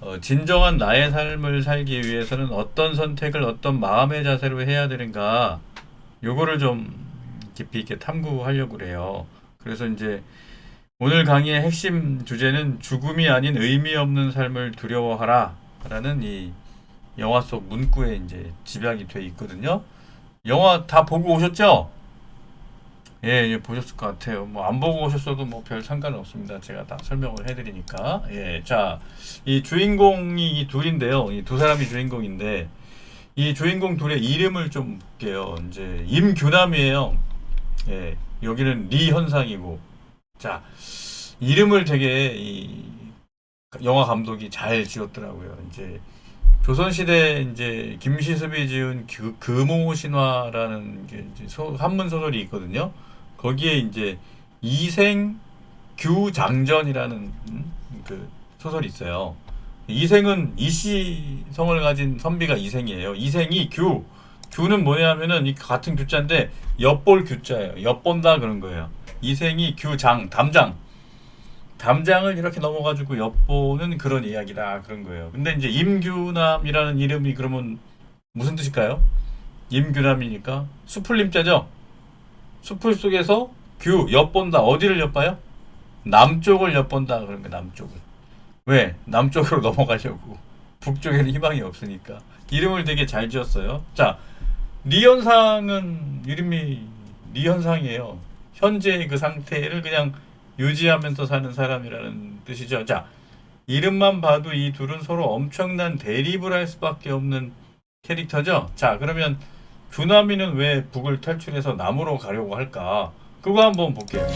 어, 진정한 나의 삶을 살기 위해서는 어떤 선택을 어떤 마음의 자세로 해야 되는가 요거를 좀 깊이 있게 탐구하려고 그래요. 그래서 이제 오늘 강의의 핵심 주제는 죽음이 아닌 의미 없는 삶을 두려워하라 라는 이 영화 속 문구에 이제 집약이 돼 있거든요. 영화 다 보고 오셨죠? 예, 예, 보셨을 것 같아요. 뭐 안 보고 오셨어도 뭐 별 상관은 없습니다. 제가 다 설명을 해드리니까. 예, 자, 이 주인공이 이 둘인데요. 이 두 사람이 주인공인데 이 주인공 둘의 이름을 좀 볼게요. 이제 임규남이에요. 예, 여기는 리 현상이고. 자, 이름을 되게 이 영화 감독이 잘 지었더라고요. 이제 조선시대 이제 김시습이 지은 그, 금호 신화라는 게 이제 소, 한문 소설이 있거든요. 거기에 이제 이생 규 장전이라는 음, 그 소설이 있어요. 이생은 이씨 성을 가진 선비가 이생이에요. 이생이 규 규는 뭐냐면은 이 같은 규자인데 엿볼 규자예요. 엿본다 그런 거예요. 이생이 규장 담장 담장을 이렇게 넘어가지고 엿보는 그런 이야기다 그런 거예요. 근데 이제 임규남이라는 이름이 그러면 무슨 뜻일까요? 임규남이니까 수풀림자죠. 수풀 속에서 규 엿본다 어디를 엿봐요? 남쪽을 엿본다 거 남쪽을. 왜? 남쪽으로 넘어가려고. 북쪽에는 희망이 없으니까. 이름을 되게 잘 지었어요. 자, 리현상은 이름이 리현상이에요. 현재의 그 상태를 그냥 유지하면서 사는 사람이라는 뜻이죠. 자, 이름만 봐도 이 둘은 서로 엄청난 대립을 할 수밖에 없는 캐릭터죠. 자, 그러면 규남이는 왜 북을 탈출해서 남으로 가려고 할까? 그거 한번 볼게요.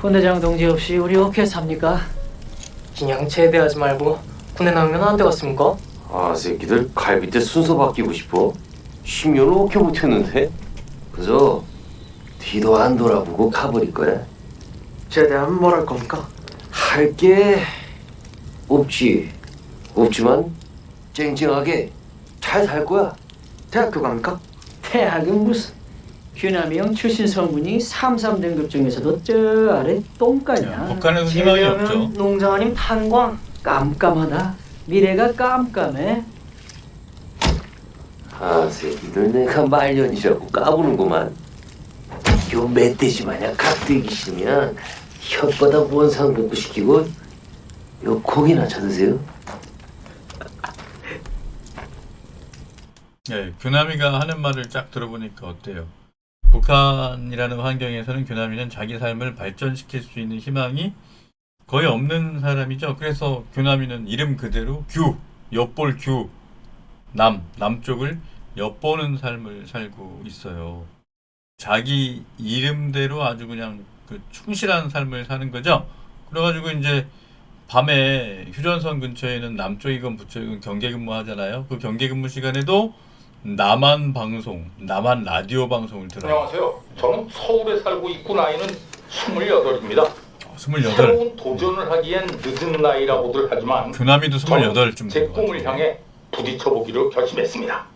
군대장 동지 없이 우리 어떻게 삽니까? 그냥 제대하지 말고 군에 나오면 안 되겠습니까? 아 새끼들 갈비 때 순서 바뀌고 싶어? 10년을 어떻게 못했는데? 그저 뒤도 안 돌아보고 가버릴 거야 제대하면 뭘 할 겁니까? 할게 없지. 없지만 쨍쨍하게 잘 살 거야. 대학교 갑니까? 대학은 무슨? 규남이 형 출신 성분이 3, 3 등급 중에서도 저 아래 똥까냐 북한에서 희망이 없죠. 농장 아님 탄광. 깜깜하다. 미래가 깜깜해. 아 새끼들 내가 말년이라고 까부는구만. 요 멧돼지 마냥 각되기 싫으면 혓바닥 원상 복구 시키고 요 고기나 찾으세요 예, 규남이가 하는 말을 쫙 들어보니까 어때요? 북한이라는 환경에서는 규남이는 자기 삶을 발전시킬 수 있는 희망이 거의 없는 사람이죠. 그래서 규남이는 이름 그대로 규, 엿볼 규, 남, 남쪽을 엿보는 삶을 살고 있어요. 자기 이름대로 아주 그냥 그 충실한 삶을 사는 거죠. 그래가지고 이제 밤에 휴전선 근처에는 남쪽 이건 북쪽이건 경계 근무하잖아요. 그 경계 근무 시간에도 남한 방송, 남한 라디오 방송을 들어요. 안녕하세요. 저는 서울에 살고 있고 나이는 28입니다. 28. 새로운 도전을 하기엔 늦은 나이라고들 하지만 저는 28쯤 제 꿈을 향해 부딪혀 보기로 결심했습니다.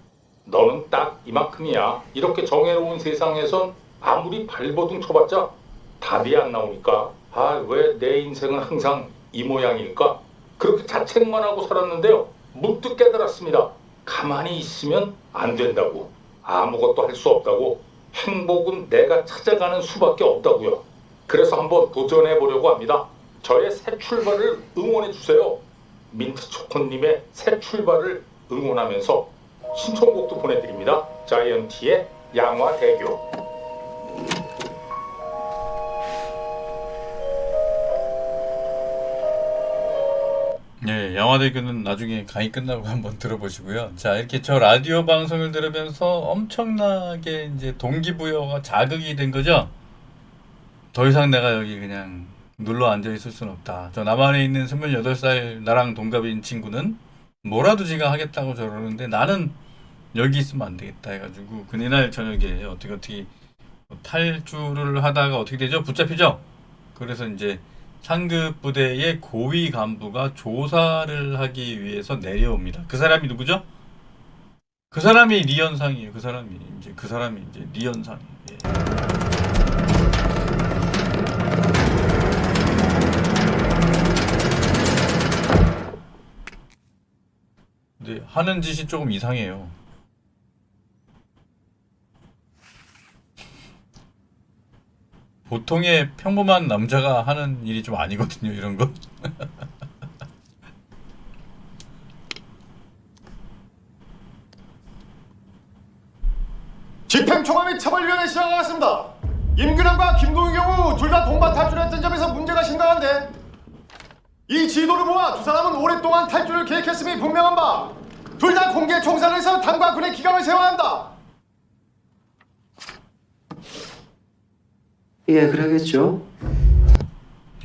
너는 딱 이만큼이야. 이렇게 정해놓은 세상에선 아무리 발버둥 쳐봤자 답이 안 나오니까 아 왜 내 인생은 항상 이 모양일까? 그렇게 자책만 하고 살았는데요. 문득 깨달았습니다. 가만히 있으면 안 된다고. 아무것도 할 수 없다고. 행복은 내가 찾아가는 수밖에 없다고요. 그래서 한번 도전해 보려고 합니다. 저의 새 출발을 응원해 주세요. 민트 초코님의 새 출발을 응원하면서 신청곡도 보내드립니다. 자이언티의 양화대교. 예, 영화대교는 나중에 강의 끝나고 한번 들어보시고요. 자, 이렇게 저 라디오 방송을 들으면서 엄청나게 이제 동기부여가 자극이 된 거죠. 더 이상 내가 여기 그냥 눌러 앉아 있을 순 없다. 저 남한에 있는 28살 나랑 동갑인 친구는 뭐라도 지가 하겠다고 저러는데 나는 여기 있으면 안 되겠다 해가지고 그날 저녁에 어떻게 어떻게 탈주를 하다가 어떻게 되죠? 붙잡히죠? 그래서 이제 상급 부대의 고위 간부가 조사를 하기 위해서 내려옵니다. 그 사람이 누구죠? 그 사람이 리현상이에요. 그 사람이 이제 그 사람이 이제 리현상. 예. 근데 하는 짓이 조금 이상해요. 보통의 평범한 남자가 하는 일이 좀 아니거든요, 이런 거. 집행총화 및 처벌위원회 시작하겠습니다. 임균환과 김동희 경우 둘 다 동반 탈출했던 점에서 문제가 심각한데 이 지도를 모아 두 사람은 오랫동안 탈출을 계획했음이 분명한 바 둘 다 공개 총살을 해서 당과 군의 기강을 세워야 한다. 예, 그러겠죠.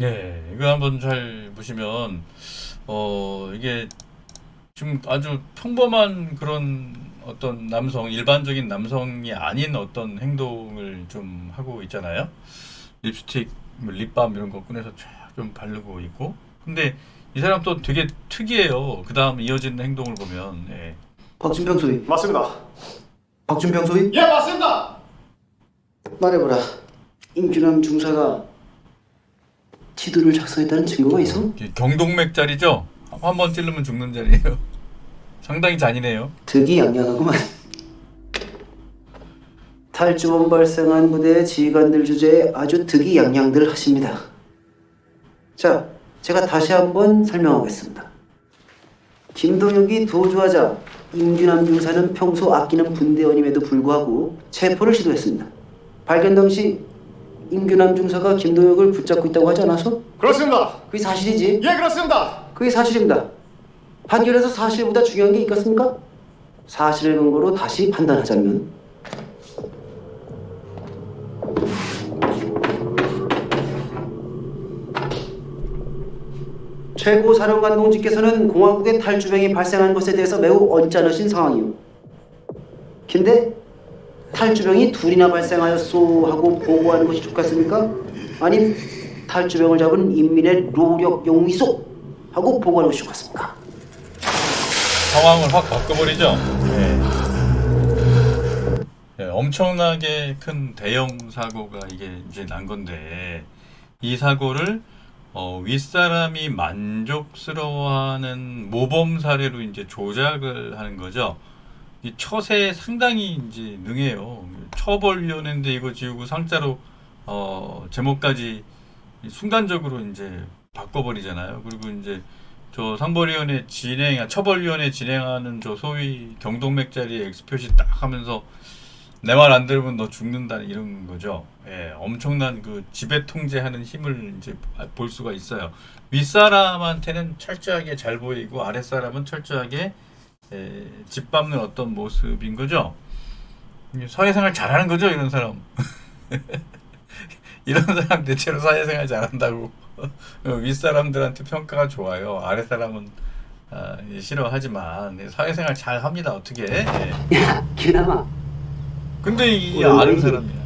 예, 이거 한번 잘 보시면 어 이게 지금 아주 평범한 그런 어떤 남성, 일반적인 남성이 아닌 어떤 행동을 좀 하고 있잖아요. 립스틱, 뭐 립밤 이런 거 꺼내서 쫙좀 바르고 있고. 근데 이 사람 또 되게 특이해요. 그 다음 이어지는 행동을 보면 예. 박준평 소위. 맞습니다. 박준평 소위? 예, 맞습니다. 말해보라. 임준환 중사가 지도를 작성했다는 증거가 있어? 경동맥 자리죠. 한번 찌르면 죽는 자리예요. 상당히 잔인해요. 득이 양양하구만. 탈주범 발생한 부대의 지휘관들 주제에 아주 득이 양양들 하십니다. 자, 제가 다시 한번 설명하겠습니다. 김동혁이 도주하자 임준환 중사는 평소 아끼는 분대원임에도 불구하고 체포를 시도했습니다. 발견 당시 임균함 중사가 김동혁을 붙잡고 있다고 하지 않아서? 그렇습니다. 그게 사실이지. 예, 그렇습니다. 그게 사실입니다. 판결에서 사실보다 중요한 게 있겠습니까? 사실의 근거로 다시 판단하자면 최고 사령관 동지께서는 공화국의 탈주병이 발생한 것에 대해서 매우 언짢으신 상황이요. 근데 탈주병이 둘이나 발생하였소 하고 보고하는 것이 좋겠습니까? 아니 탈주병을 잡은 인민의 노력 용의소 하고 보고하는 것이 좋겠습니까? 상황을 확 바꿔버리죠. 예. 예, 엄청나게 큰 대형 사고가 이게 이제 난 건데 이 사고를 어, 윗사람이 만족스러워하는 모범 사례로 이제 조작을 하는 거죠. 이 처세에 상당히 이제 능해요. 처벌위원회인데 이거 지우고 상자로 어, 제목까지 순간적으로 이제 바꿔버리잖아요. 그리고 이제 저 상벌위원회 진행, 처벌위원회 진행하는 저 소위 경동맥 자리에 X 표시 딱 하면서 내 말 안 들으면 너 죽는다 이런 거죠. 예, 엄청난 그 지배 통제하는 힘을 이제 볼 수가 있어요. 윗사람한테는 철저하게 잘 보이고 아랫사람은 철저하게 예, 짓밟는 어떤 모습인 거죠. 사회생활 잘하는 거죠, 이런 사람. 이런 사람 대체로 사회생활 잘한다고 윗사람들한테 평가가 좋아요. 아랫사람은 아, 예, 싫어하지만 예, 사회생활 잘 합니다. 어떻게? 예. 야, 기남아. 근데 이 아는 이- 사람이야.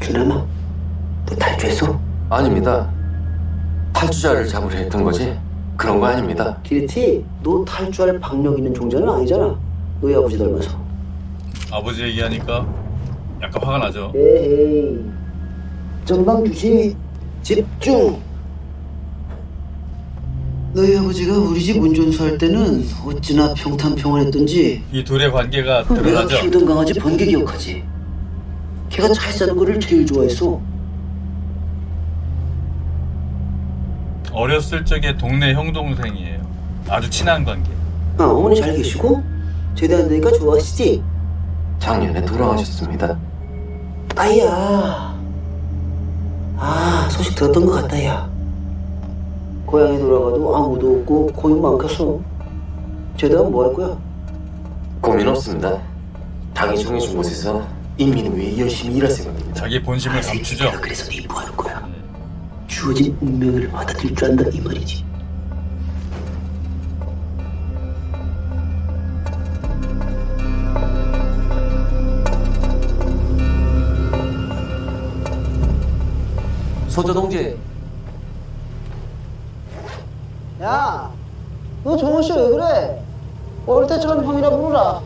기남아, 너 탈주했어? 아닙니다. 탈주자를 잡으려 했던 거지? 그런 거 아닙니다. 기르티, 너 탈주할 박력 있는 종자는 아니잖아. 너희 아버지 닮아서. 아버지 얘기하니까 약간 화가 나죠. 에헤이. 전방 주시 집중. 너희 아버지가 우리 집 운전수할 때는 어찌나 평탄평안했던지 이 둘의 관계가 내가 드러나죠. 키우던 강아지 번개 기억하지? 걔가 잘 사는 거를 제일 좋아했어. 어렸을 적에 동네 형 동생이에요. 아주 친한 관계. 아, 어머니 잘 계시고? 제대한다니까 좋아하시지? 작년에 돌아가셨습니다. 아야. 아, 소식 들었던 것 같다, 야. 고향에 돌아가도 아무도 없고 고민 많겠어. 제대가 뭐할 거야? 고민 없습니다. 당이 정해준 곳에서 인민을 위해 열심히 일할 생각입니다. 자기 본심을 감추죠. 내가 그래서 네뭐 하는 거야? 주어진 운명을 받아들일 줄 안다, 이 말이지. 소저 동지, 야, 너 정원 씨왜 그래? 어릴 때처럼 형이라 부르라.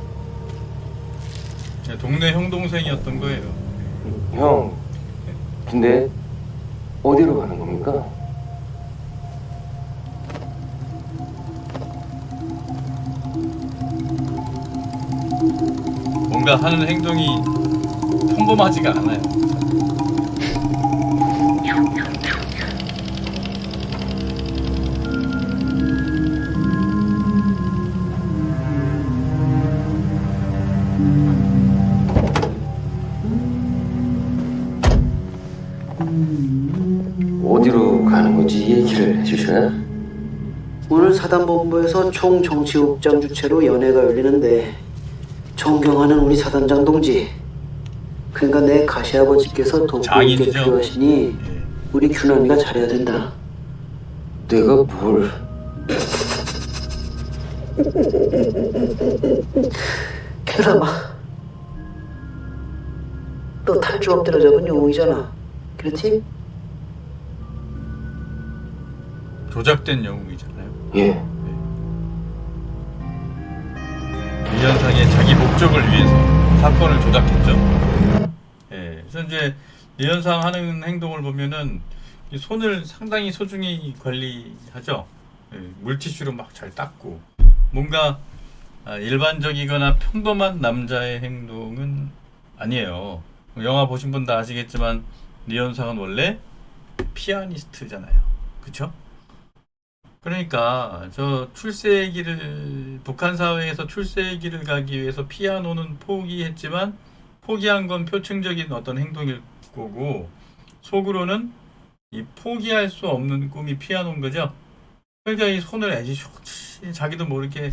제 동네 형 동생이었던 거예요. 형. 근데 어디로 가는 겁니까? 뭔가 하는 행동이 평범하지가 않아요. 오늘 사단본부에서 총정치국장 주최로 연회가 열리는데 존경하는 우리 사단장 동지 그러니까 내 가시아버지께서 돕고 있게 장인이죠. 필요하시니 예. 우리 규남이가 잘해야 된다 내가 뭘? 규남아 너 탈주 엎드려 잡은 영웅이잖아 그렇지? 조작된 영웅이잖아요. 예. 리현상의 자기 목적을 위해서 사건을 조작했죠. 예, 그래서 이제 리현상 하는 행동을 보면은 이 손을 상당히 소중히 관리하죠. 예, 물티슈로 막 잘 닦고 뭔가 아, 일반적이거나 평범한 남자의 행동은 아니에요. 영화 보신 분 다 아시겠지만 리현상은 원래 피아니스트잖아요. 그쵸? 그러니까 저 출세기를 북한 사회에서 출세기를 가기 위해서 피아노는 포기했지만 포기한 건 표층적인 어떤 행동일 거고 속으로는 이 포기할 수 없는 꿈이 피아노인 거죠. 그러니까 이 손을 애지쇼치 자기도 모르게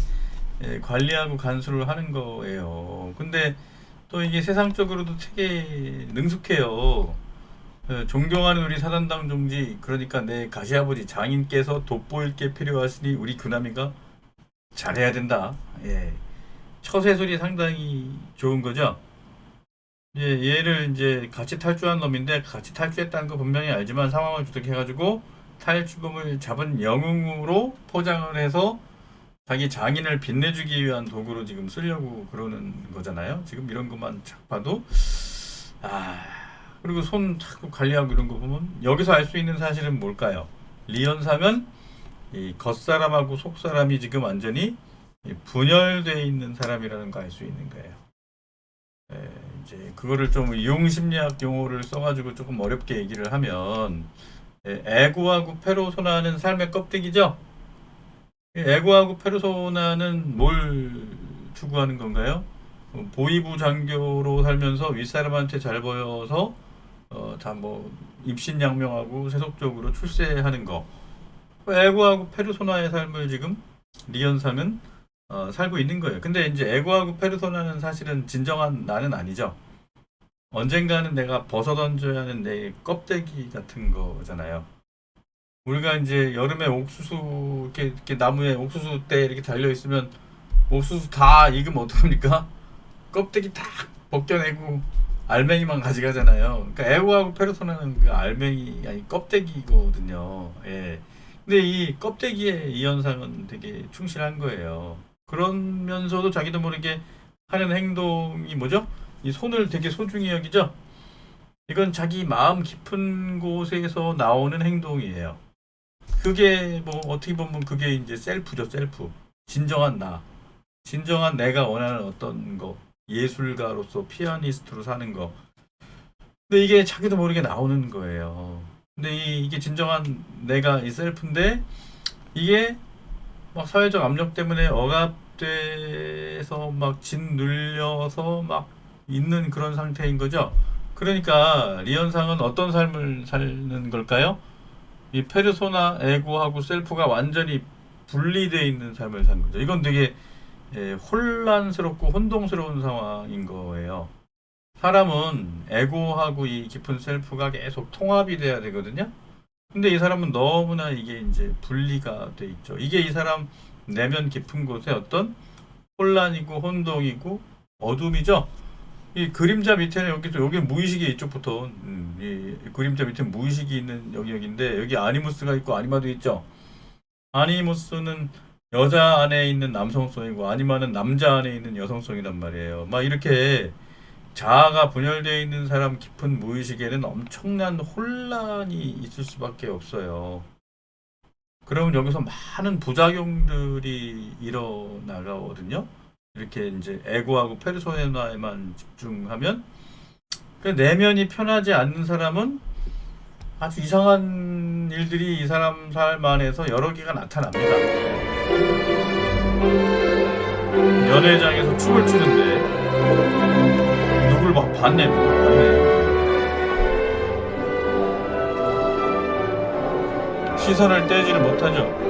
예, 관리하고 간수를 하는 거예요. 근데 또 이게 세상적으로도 되게 능숙해요. 예, 존경하는 우리 사단당 종지 그러니까 내 가시아버지 장인께서 돋보일 게 필요하시니 우리 규남이가 잘해야 된다. 예. 처세술이 상당히 좋은 거죠. 예, 얘를 이제 같이 탈주한 놈인데 같이 탈주했다는 거 분명히 알지만 상황을 주득해가지고 탈주범을 잡은 영웅으로 포장을 해서 자기 장인을 빛내주기 위한 도구로 지금 쓰려고 그러는 거잖아요. 지금 이런 것만 착 봐도 아 그리고 손 자꾸 관리하고 이런 거 보면 여기서 알 수 있는 사실은 뭘까요? 리현상은 이 겉사람하고 속사람이 지금 완전히 이 분열되어 있는 사람이라는 거 알 수 있는 거예요. 예, 이제 그거를 좀 이용심리학 용어를 써가지고 조금 어렵게 얘기를 하면 예, 에고하고 페르소나는 삶의 껍데기죠. 이 에고하고 페르소나는 뭘 추구하는 건가요? 어, 보이부 장교로 살면서 윗사람한테 잘 보여서 어, 다 뭐 입신양명하고 세속적으로 출세하는 거. 에고하고 페르소나의 삶을 지금 리현상은 어, 살고 있는 거예요. 근데 이제 에고하고 페르소나는 사실은 진정한 나는 아니죠. 언젠가는 내가 벗어던져야 하는 내 껍데기 같은 거잖아요. 우리가 이제 여름에 옥수수 이렇게, 이렇게 나무에 옥수수 때 이렇게 달려 있으면 옥수수 다 익으면 어떡합니까? 껍데기 다 벗겨내고 알맹이만 가져가잖아요. 그러니까 에고하고 페르소나는 그 알맹이 아니 껍데기거든요. 예. 근데 이 껍데기에 이 현상은 되게 충실한 거예요. 그러면서도 자기도 모르게 하는 행동이 뭐죠? 이 손을 되게 소중히 여기죠? 이건 자기 마음 깊은 곳에서 나오는 행동이에요. 그게 뭐 어떻게 보면 그게 이제 셀프죠, 셀프. 진정한 나. 진정한 내가 원하는 어떤 거. 예술가로서 피아니스트로 사는 거. 근데 이게 자기도 모르게 나오는 거예요. 근데 이, 이게 진정한 내가 이 셀프인데 이게 막 사회적 압력 때문에 억압돼서 막 짓눌려서 막 있는 그런 상태인 거죠. 그러니까 리현상은 어떤 삶을 사는 걸까요? 이 페르소나, 에고하고 셀프가 완전히 분리되어 있는 삶을 사는 거죠. 이건 되게 예, 혼란스럽고 혼동스러운 상황인 거예요. 사람은 에고하고 이 깊은 셀프가 계속 통합이 돼야 되거든요. 근데 이 사람은 너무나 이게 이제 분리가 돼 있죠. 이게 이 사람 내면 깊은 곳에 어떤 혼란이고 혼동이고 어둠이죠. 이 그림자 밑에는 여기도 여기 무의식이 이쪽부터 음, 이 그림자 밑에 무의식이 있는 여기 여기인데 여기 아니무스가 있고 아니마도 있죠. 아니무스는 여자 안에 있는 남성성이고 아니면은 남자 안에 있는 여성성이란 말이에요. 막 이렇게 자아가 분열되어 있는 사람 깊은 무의식에는 엄청난 혼란이 있을 수밖에 없어요. 그러면 여기서 많은 부작용들이 일어나거든요. 이렇게 이제 에고하고 페르소나에만 집중하면 그 내면이 편하지 않는 사람은 아주 이상한 일들이 이 사람 삶 안에서 여러 개가 나타납니다. 연회장에서 춤을 추는데 누굴 막 봤네, 누굴 봤네. 시선을 떼지를 못하죠.